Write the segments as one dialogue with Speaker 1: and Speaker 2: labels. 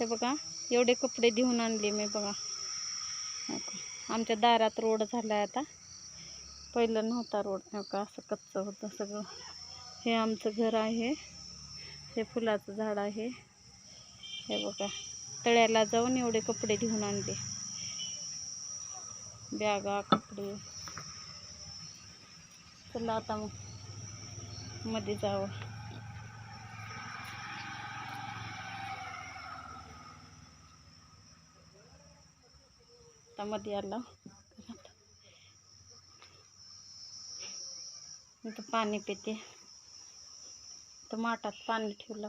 Speaker 1: हे बघा एवढे कपडे घेऊन आणले मी बघा. आमच्या दारात रोड झाला आहे आता. पहिलं नव्हता रोड का असं कच्चं होतं सगळं. हे आमचं घर आहे. हे फुलाचं झाड आहे. हे बघा तळ्याला जाऊन एवढे कपडे घेऊन आणले. बॅगा कपडे. चला आता मग मध्ये जावं. आता मध्ये आला. मी तर पाणी पिते. तर माठात पाणी ठेवलं.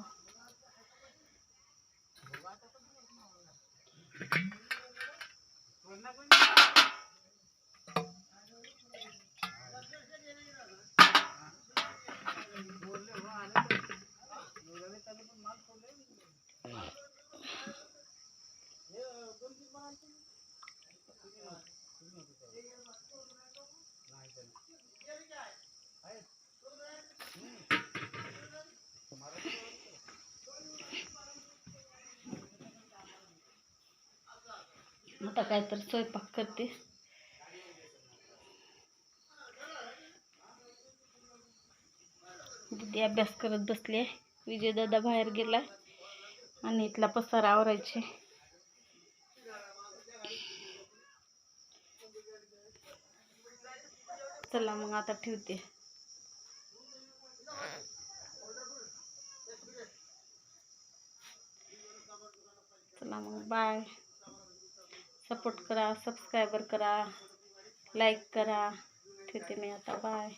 Speaker 1: आता काहीतरी स्वयंपाक करते. दीदी अभ्यास करत बसले विजय दादा बाहेर गेला आणि इथला पसारा आवरायचे. चला मग आता ठेवते. चला मग बाय सपोर्ट करा सबस्क्रायबर करा लाईक करा. ठेवते मी आता. बाय